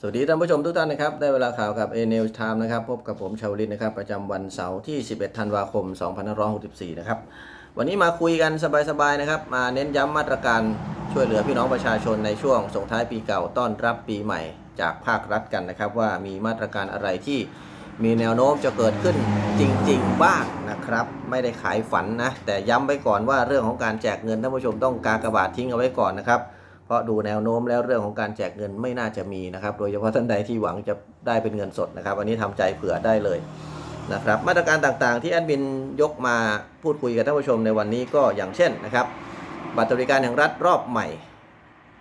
สวัสดีท่านผู้ชมทุกท่านนะครับ ได้เวลาข่าวกับ a n e w s Time นะครับ พบกับผมชาวลินนะครับ ประจำวันเสาร์ที่ 11 ธันวาคม 2564 นะครับ วันนี้มาคุยกันสบายๆนะครับ มาเน้นย้ำมาตรการช่วยเหลือพี่น้องประชาชนในช่วงส่งท้ายปีเก่าต้อนรับปีใหม่จากภาครัฐกันนะครับ ว่ามีมาตรการอะไรที่มีแนวโน้มจะเกิดขึ้นจริง ๆ บ้างนะครับ ไม่ได้ขายฝันนะ แต่ย้ำไว้ก่อนว่าเรื่องของการแจกเงินท่านผู้ชมต้องกากระบาดทิ้งเอาไว้ก่อนนะครับ เพราะดูแนวโน้มแล้วเรื่องของการแจกเงินไม่น่าจะมีนะครับ โดยเฉพาะท่านใดที่หวังจะได้เป็นเงินสดนะครับ อันนี้ทำใจเผื่อได้เลยนะครับ มาตรการต่างๆ ที่แอดมินยกมาพูดคุยกับท่านผู้ชมในวันนี้ก็อย่างเช่นนะครับบัตรบริการแห่งรัฐรอบใหม่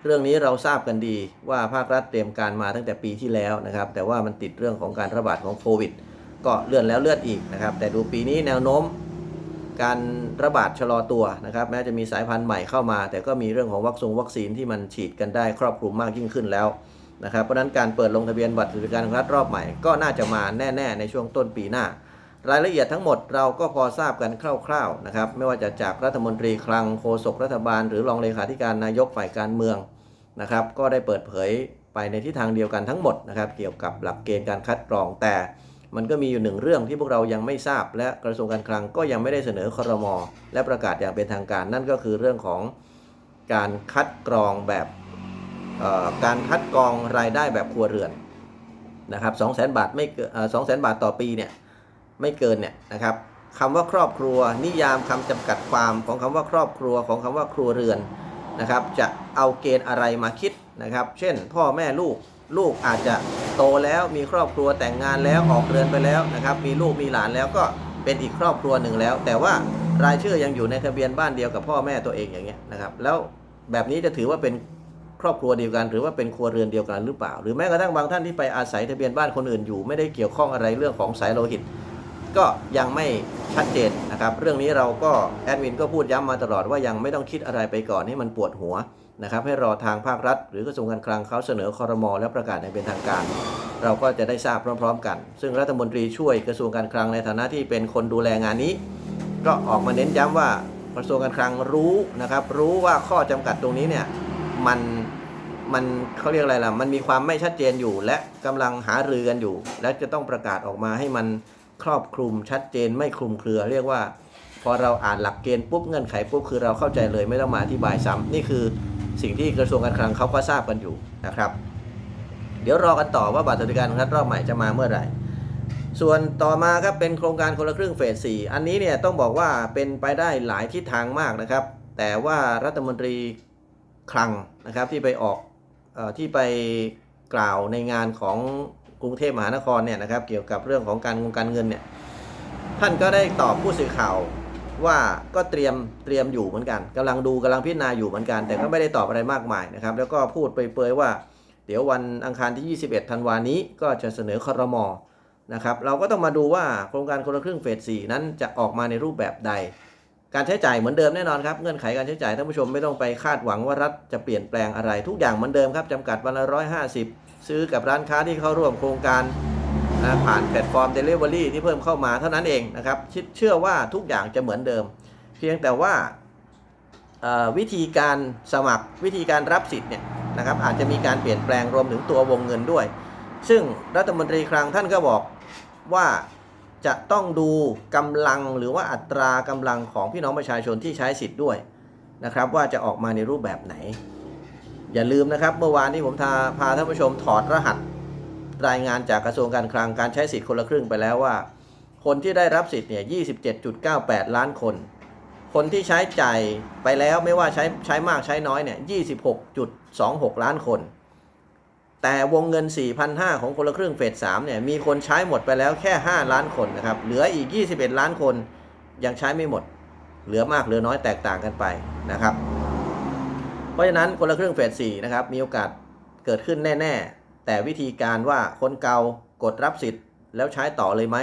เรื่องนี้เราทราบกันดีว่าภาครัฐเตรียมการมาตั้งแต่ปีที่แล้วนะครับ แต่ว่ามันติดเรื่องของการระบาดของโควิดก็เลื่อนแล้วเลื่อนอีกนะครับ แต่ดูปีนี้แนวโน้ม การระบาดชะลอตัวนะครับแม้จะมีสายพันธุ์ใหม่เข้ามา แต่ก็มีเรื่องของวัคซีนวัคซีนที่มันฉีดกันได้ครอบคลุมมากยิ่งขึ้นแล้วนะครับเพราะนั้นการเปิดลงทะเบียนบัตรสวัสดิการรัฐรอบใหม่ก็น่าจะมาแน่ ๆ ในช่วงต้นปีหน้า รายละเอียดทั้งหมดเราก็พอทราบกันคร่าวๆนะครับไม่ว่าจะจากรัฐมนตรีคลังโฆษกรัฐบาล หรือรองเลขาธิการนายกฝ่ายการเมืองนะครับก็ได้เปิดเผยไปในทิศทางเดียวกันทั้งหมดนะครับเกี่ยวกับหลักเกณฑ์การคัดกรองแต่ มันก็มีอยู่หนึ่งเรื่องที่พวกเรายังไม่ทราบ และกระทรวงการคลังก็ยังไม่ได้เสนอครมอและประกาศอย่างเป็นทางการ นั่นก็คือเรื่องของการคัดกรองแบบการคัดกรองรายได้แบบครัวเรือนนะครับสองแสนบาทไม่เกินสองแสนบาทต่อปีเนี่ยไม่เกินเนี่ยนะครับคำว่าครอบครัวนิยามคำจำกัดความของคำว่าครอบครัวของคำว่าครัวเรือนนะครับ จะเอาเกณฑ์อะไรมาคิดนะครับ เช่น พ่อแม่ลูก ลูกอาจจะโตแล้วมีครอบครัวแต่งงานแล้วออกเรือนไปแล้วนะครับ มีลูกมีหลานแล้วก็เป็นอีกครอบครัวหนึ่งแล้ว แต่ว่ารายชื่อยังอยู่ในทะเบียนบ้านเดียวกับพ่อแม่ตัวเองอย่างเงี้ยนะครับ แล้วแบบนี้จะถือว่าเป็นครอบครัวเดียวกัน หรือว่าเป็นครัวเรือนเดียวกันหรือเปล่า หรือแม้กระทั่งบางท่านที่ไปอาศัยทะเบียนบ้านคนอื่นอยู่ ไม่ได้เกี่ยวข้องอะไรเรื่องของสายโลหิต ก็ยังไม่ชัดเจนนะครับ เรื่องนี้เราก็แอดมินก็พูดย้ำมาตลอดว่ายังไม่ต้องคิดอะไรไปก่อนให้มันปวดหัว นะครับให้รอทางภาครัฐ หรือกระทรวงการคลังเขาเสนอคอรมอและประกาศอย่างเป็นทางการ เราก็จะได้ทราบพร้อม ๆ กัน ซึ่งรัฐมนตรีช่วยกระทรวงการคลังในฐานะที่เป็นคนดูแลงานนี้ ก็ออกมาเน้นย้ำว่ากระทรวงการคลังรู้นะครับ รู้ว่าข้อจำกัดตรงนี้เนี่ยมันมันเขาเรียกอะไรล่ะ มันมีความไม่ชัดเจนอยู่ และกำลังหารือกันอยู่ และจะต้องประกาศออกมาให้มันครอบคลุมชัดเจนไม่คลุมเครือ เรียกว่า พอเราอ่านหลักเกณฑ์ปุ๊บเงื่อนไขปุ๊บคือเราเข้าใจเลยไม่ต้องมาอธิบายซ้ำนี่คือ สิ่งที่กระทรวงการคลังเขาก็ทราบกันอยู่นะครับ เดี๋ยวรอกันต่อว่าบัตรสวัสดิการแห่งรัฐรอบใหม่จะมาเมื่อไหร่ ส่วนต่อมาครับเป็นโครงการคนละครึ่งเฟส 4 อันนี้เนี่ยต้องบอกว่าเป็นไปได้หลายทิศทางมากนะครับ แต่ว่ารัฐมนตรีคลังนะครับที่ไปออกออที่ไปกล่าวในงานของกรุงเทพมหานครเนี่ยนะครับเกี่ยวกับเรื่องของการงงการเงินเนี่ยท่านก็ได้ตอบผู้สื่อข่าว ว่าก็เตรียมเตรียมอยู่เหมือนกันกำลังดูกำลังพิจารณาอยู่เหมือนกัน แต่ก็ไม่ได้ตอบอะไรมากมายนะครับ แล้วก็พูดเปรยๆว่า เดี๋ยววันอังคารที่ 21 ธันวานี้ก็จะเสนอคอรมอนะครับเราก็ต้องมาดูว่าโครงการคนละครึ่งเฟส4นั้นจะออกมาในรูปแบบใด การใช้จ่ายเหมือนเดิมแน่นอนครับเงื่อนไขการใช้จ่ายท่านผู้ชมไม่ต้องไปคาดหวังว่ารัฐจะเปลี่ยนแปลงอะไร ทุกอย่างเหมือนเดิมครับจำกัดวันละ150 ซื้อกับร้านค้าที่เข้าร่วมโครงการ นะผ่านแพลตฟอร์ม Delivery ที่เพิ่มเข้ามาเท่านั้นเองนะครับคิดเชื่อว่าทุกอย่างจะเหมือนเดิม เพียงแต่ว่าวิธีการสมัครวิธีการรับสิทธิ์เนี่ยนะครับอาจจะมีการเปลี่ยนแปลงรวมถึงตัววงเงินด้วย ซึ่งรัฐมนตรีคลังท่านก็บอกว่าจะต้องดูกำลังหรือว่าอัตรากำลังของพี่น้องประชาชนที่ใช้สิทธิ์ด้วยนะครับว่าจะออกมาในรูปแบบไหน อย่าลืมนะครับเมื่อวานที่ผมพาท่านผู้ชมถอดรหัส รายงานจากกระทรวงการคลังการใช้สิทธิ์คนละครึ่งไปแล้วว่า คนที่ได้รับสิทธิ์เนี่ย 27.98 ล้านคน คนที่ใช้จ่ายไปแล้วไม่ว่าใช้ใช้มากใช้น้อยเนี่ย 26.26 ล้านคน แต่วงเงิน 4,500 ของคนละครึ่งเฟส3เนี่ย มีคนใช้หมดไปแล้วแค่ 5 ล้านคนนะครับ เหลืออีก 21 ล้านคนยังใช้ไม่หมด เหลือมากเหลือน้อยแตกต่างกันไปนะครับ เพราะฉะนั้นคนละครึ่งเฟส4นะครับ มีโอกาสเกิดขึ้นแน่ ๆ แต่วิธีการว่าคนเก่ากดรับสิทธิ์ แล้วใช้ต่อเลยไหม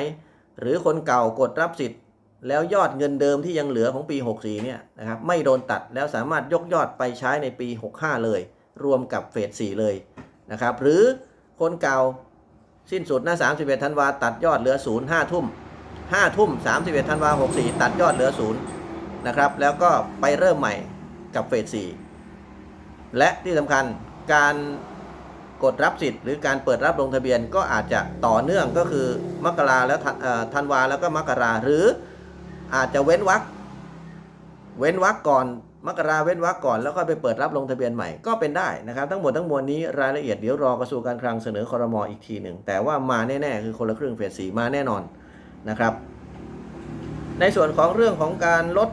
หรือคนเก่ากดรับสิทธิ์ แล้วยอดเงินเดิมที่ยังเหลือของปี 64 เนี่ยนะครับไม่โดนตัดแล้วสามารถยกยอดไปใช้ในปี 65 เลย รวมกับเฟส 4 เลยนะครับหรือคนเก่าสิ้นสุดหน้า31ธันวาตัดยอดเหลือ 0 5 ทุ่ม 5 ทุ่ม 31ธันวา64 ตัดยอดเหลือ 0 นะครับ แล้วก็ไปเริ่มใหม่กับเฟส 4 และที่สำคัญการ กดรับสิทธิ์หรือการเปิดรับลงทะเบียนก็อาจจะต่อเนื่องก็คือมกราแล้วธันวาแล้วก็มกราหรืออาจจะเว้นวรรคเว้นวรรคก่อนมกราเว้นวรรคก่อนแล้วก็ไปเปิดรับลงทะเบียนใหม่ก็เป็นได้นะครับ ทั้งหมดทั้งมวลนี้รายละเอียดเดี๋ยวรอกระทรวงการคลังเสนอคอรมออีกทีหนึ่งแต่ว่ามาแน่ๆคือคนละครึ่งเฟสสีมาแน่นอนนะครับ ในส่วนของเรื่องของการลด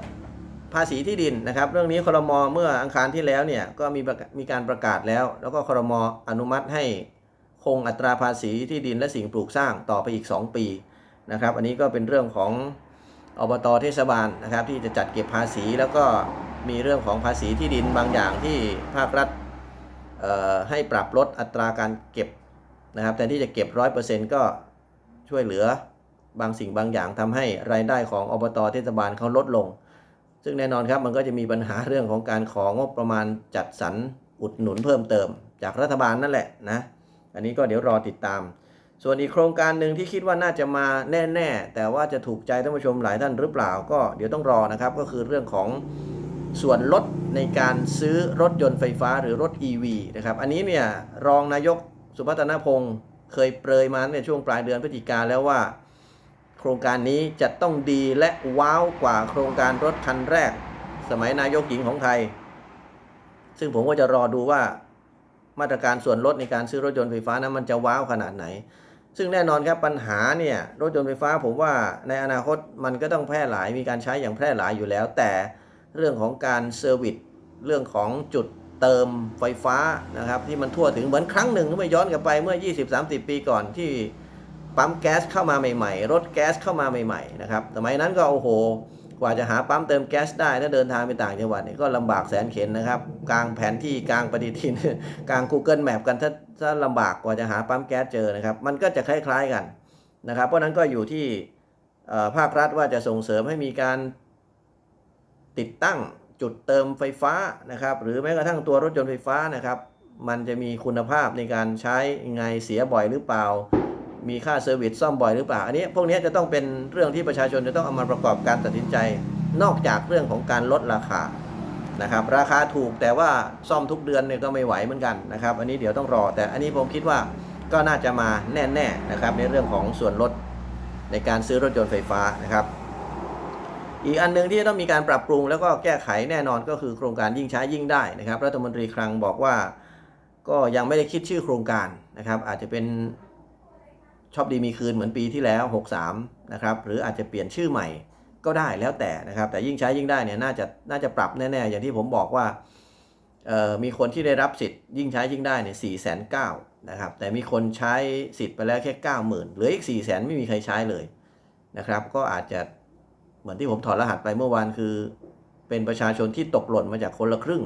ภาษีที่ดินนะครับ เรื่องนี้คอรมอเมื่ออังคารที่แล้วเนี่ยก็มีมีการประกาศแล้ว แล้วก็คอรมออนุมัติให้คงอัตราภาษีที่ดินและสิ่งปลูกสร้างต่อไปอีก 2 ปีนะครับ อันนี้ก็เป็นเรื่องของอบตเทศบาลนะครับ ที่จะจัดเก็บภาษีแล้วก็มีเรื่องของภาษีที่ดินบางอย่างที่ภาครัฐให้ปรับลดอัตราการเก็บนะครับแทนที่จะเก็บร้อยเปอร์เซ็นต์ก็ช่วยเหลือบางสิ่งบางอย่างทำให้รายได้ของอบตเทศบาลเขาลดลง ซึ่งแน่นอนครับมันก็จะมีปัญหาเรื่องของการของงบประมาณจัดสรรอุดหนุนเพิ่มเติม จากรัฐบาลนั่นแหละนะอันนี้ก็เดี๋ยวรอติดตาม ส่วนอีกโครงการหนึ่งที่คิดว่าน่าจะมาแน่ๆ แต่ว่าจะถูกใจท่านผู้ชมหลายท่านหรือเปล่าก็เดี๋ยวต้องรอนะครับก็คือเรื่องของส่วนลดในการซื้อรถยนต์ไฟฟ้าหรือรถ EV นะครับอันนี้เนี่ยรองนายกสุพัฒนพงศ์เคยเปรยมาในช่วงปลายเดือนพฤศจิกาแล้วว่า โครงการนี้จะต้องดีและว้าวกว่าโครงการรถคันแรก สมัยนายกหญิงของไทย ซึ่งผมก็จะรอดูว่ามาตรการส่วนลดในการซื้อรถยนต์ไฟฟ้านั้นมันจะว้าวขนาดไหน ซึ่งแน่นอนครับปัญหาเนี่ยรถยนต์ไฟฟ้าผมว่าในอนาคตมันก็ต้องแพร่หลายมีการใช้อย่างแพร่หลายอยู่แล้ว แต่เรื่องของการเซอร์วิสเรื่องของจุดเติมไฟฟ้านะครับที่มันทั่วถึงเหมือนครั้งหนึ่งเมื่อย้อนกลับไปเมื่อ 20-30 ปีก่อนที่ ปั๊มแก๊สเข้ามาใหม่ๆ รถแก๊สเข้ามาใหม่ๆนะครับสมัยนั้นก็โอ้โห กว่าจะหาปั๊มเติมแก๊สได้ถ้าเดินทางไปต่างจังหวัดนี่ก็ลำบากแสนเข็นนะครับ กลางแผนที่กลางปฏิทิน กลาง Google Map กันถ้าถ้าลำบากกว่าจะหาปั๊มแก๊สเจอนะครับ มันก็จะคล้ายๆกันนะครับ เพราะนั้นก็อยู่ที่ภาครัฐว่าจะส่งเสริมให้มีการติดตั้งจุดเติมไฟฟ้านะครับ หรือแม้กระทั่งตัวรถยนต์ไฟฟ้านะครับ มันจะมีคุณภาพในการใช้ยังไงเสียบ่อยหรือเปล่า มีค่าเซอร์วิสซ่อมบ่อยหรือเปล่า อันนี้พวกนี้จะต้องเป็นเรื่องที่ประชาชนจะต้องเอามาประกอบการตัดสินใจ นอกจากเรื่องของการลดราคานะครับราคาถูกแต่ว่าซ่อมทุกเดือนเนี่ยก็ไม่ไหวเหมือนกันนะครับ อันนี้เดี๋ยวต้องรอ แต่อันนี้ผมคิดว่าก็น่าจะมาแน่ๆนะครับในเรื่องของส่วนลดในการซื้อรถยนต์ไฟฟ้านะครับ อีกอันหนึ่งที่ต้องมีการปรับปรุงแล้วก็แก้ไขแน่นอนก็คือโครงการยิ่งใช้ยิ่งได้นะครับ รัฐมนตรีคลังบอกว่า ก็ยังไม่ได้คิดชื่อโครงการนะครับ อาจจะเป็น ชอบดีมีคืนเหมือนปีที่แล้ว 63 นะครับ หรืออาจจะเปลี่ยนชื่อใหม่ก็ได้แล้วแต่นะครับ แต่ยิ่งใช้ยิ่งได้เนี่ยน่าจะน่าจะปรับแน่ๆ อย่างที่ผมบอกว่ามีคนที่ได้รับสิทธิ์ยิ่งใช้ยิ่งได้เนี่ยสี่แสนเก้านะครับ แต่มีคนใช้สิทธิ์ไปแล้วแค่เก้าหมื่นเหลืออีกสี่แสนไม่มีใครใช้เลยนะครับ ก็อาจจะเหมือนที่ผมถอดรหัสไปเมื่อวานคือ เป็นประชาชนที่ตกหล่นมาจากคนละครึ่ง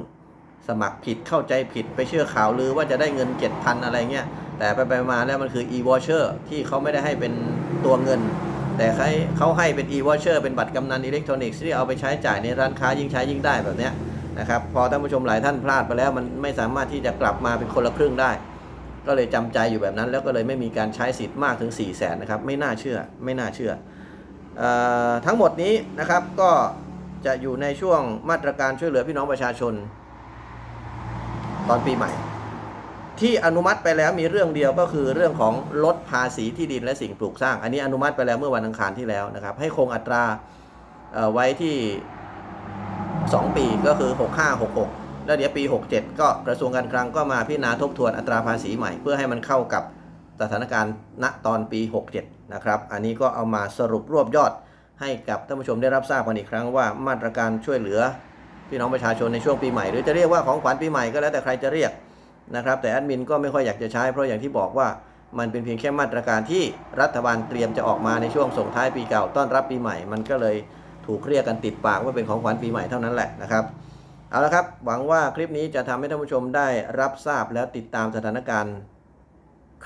สมัครผิดเข้าใจผิดไปเชื่อข่าวลือว่าจะได้เงิน7,000อะไรเงี้ย แต่ไปไปมาแล้วมันคือ e-voucher ที่เขาไม่ได้ให้เป็นตัวเงิน แต่เขาเขาให้เป็น e-voucher เป็นบัตรกำนันอิเล็กทรอนิกส์ที่เอาไปใช้จ่ายในร้านค้ายิ่งใช้ยิ่งได้แบบนี้นะครับพอท่านผู้ชมหลายท่านพลาดไปแล้วมันไม่สามารถที่จะกลับมาเป็นคนละครึ่งได้ ก็เลยจำใจอยู่แบบนั้น แล้วก็เลยไม่มีการใช้สิทธิ์มากถึง4 0 0แสนนะครับไม่น่าเชื่อไม่น่าเชื่ออทั้งหมดนี้นะครับก็จะอยู่ในช่วงมาตรการช่วยเหลือพี่น้องประชาชน ตอนปีใหม่ ที่อนุมัติไปแล้วมีเรื่องเดียวก็คือเรื่องของลดภาษีที่ดินและสิ่งปลูกสร้าง อันนี้อนุมัติไปแล้วเมื่อวันอังคารที่แล้วนะครับ ให้คงอัตราไว้ที่ 2 ปีก็คือ 65 66 แล้วเดี๋ยวปี 67 ก็กระทรวงการคลังก็มาพิจารณาทบทวนอัตราภาษีใหม่ เพื่อให้มันเข้ากับสถานการณ์ณตอนปี 67 นะครับ อันนี้ก็เอามาสรุปรวบยอดให้กับท่านผู้ชมได้รับทราบกันอีกครั้งว่ามาตรการช่วยเหลือพี่น้องประชาชนในช่วงปีใหม่ หรือจะเรียกว่าของขวัญปีใหม่ก็แล้วแต่ใครจะเรียก นะครับแต่แอดมินก็ไม่ค่อยอยากจะใช้เพราะอย่างที่บอกว่ามันเป็นเพียงแค่มาตรการที่รัฐบาลเตรียมจะออกมาในช่วงส่งท้ายปีเก่าต้อนรับปีใหม่ มันก็เลยถูกเรียกกันติดปากว่าเป็นของขวัญปีใหม่เท่านั้นแหละนะครับเอาละครับหวังว่าคลิปนี้จะทำให้ท่านผู้ชมได้รับทราบแล้วติดตามสถานการณ์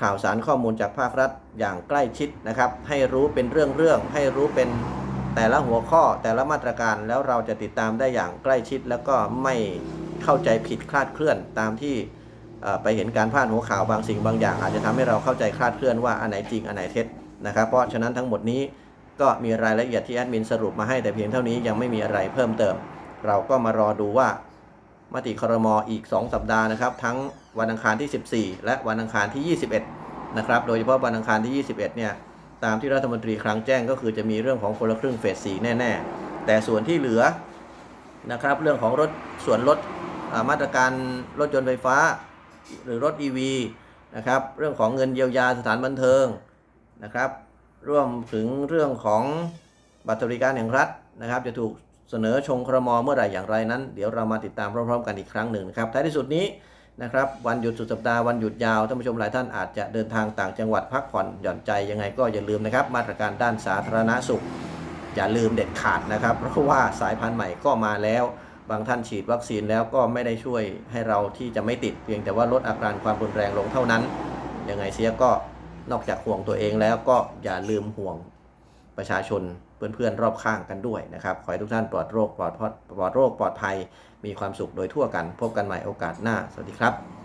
ข่าวสารข้อมูลจากภาครัฐอย่างใกล้ชิดนะครับ ให้รู้เป็นเรื่องๆให้รู้เป็นแต่ละหัวข้อแต่ละมาตรการแล้วเราจะติดตามได้อย่างใกล้ชิด แล้วก็ไม่เข้าใจผิดคลาดเคลื่อนตามที่ ไปเห็นการพาดหัวข่าวบางสิ่งบางอย่าง อาจจะทำให้เราเข้าใจคลาดเคลื่อนว่าอันไหนจริงอันไหนเท็จนะครับ เพราะฉะนั้นทั้งหมดนี้ก็มีรายละเอียดที่แอดมินสรุปมาให้แต่เพียงเท่านี้ยังไม่มีอะไรเพิ่มเติม เราก็มารอดูว่ามติครมอีก 2 สัปดาห์นะครับ ทั้งวันอังคารที่ 14 และวันอังคารที่ 21 นะครับ โดยเฉพาะวันอังคารที่ 21 เนี่ย ตามที่รัฐมนตรีครั้งแจ้งก็คือจะมีเรื่องของคนละครึ่งเฟสสีแน่ๆ แต่ส่วนที่เหลือนะครับ เรื่องของรถส่วนลดมาตรการรถยนต์ไฟฟ้า หรือรถ EV นะครับเรื่องของเงินเยียวยาสถานบันเทิงนะครับรวมถึงเรื่องของบัตรสวัสดิการแห่งรัฐนะครับ จะถูกเสนอชงครมเมื่อไหร่อย่างไรนั้น เดี๋ยวเรามาติดตามพร้อมๆ กันอีกครั้งหนึ่งนะครับท้ายที่สุดนี้นะครับวันหยุดสุดสัปดาห์วันหยุดยาวท่านผู้ชมหลายท่านอาจจะเดินทางต่างจังหวัดพักผ่อนหย่อนใจยังไงก็อย่าลืมนะครับ มาตรการด้านสาธารณสุข อย่าลืมเด็ดขาดนะครับ เพราะว่าสายพันธุ์ใหม่ก็มาแล้ว บางท่านฉีดวัคซีนแล้วก็ไม่ได้ช่วยให้เราที่จะไม่ติดเพียงแต่ว่าลดอาการความรุนแรงลงเท่านั้น ยังไงเสียก็นอกจากห่วงตัวเองแล้วก็อย่าลืมห่วงประชาชนเพื่อนๆรอบข้างกันด้วยนะครับ ขอให้ทุกท่านปลอดโรคปลอดปลอดโรคปลอดภัยมีความสุขโดยทั่วกัน พบกันใหม่โอกาสหน้า สวัสดีครับ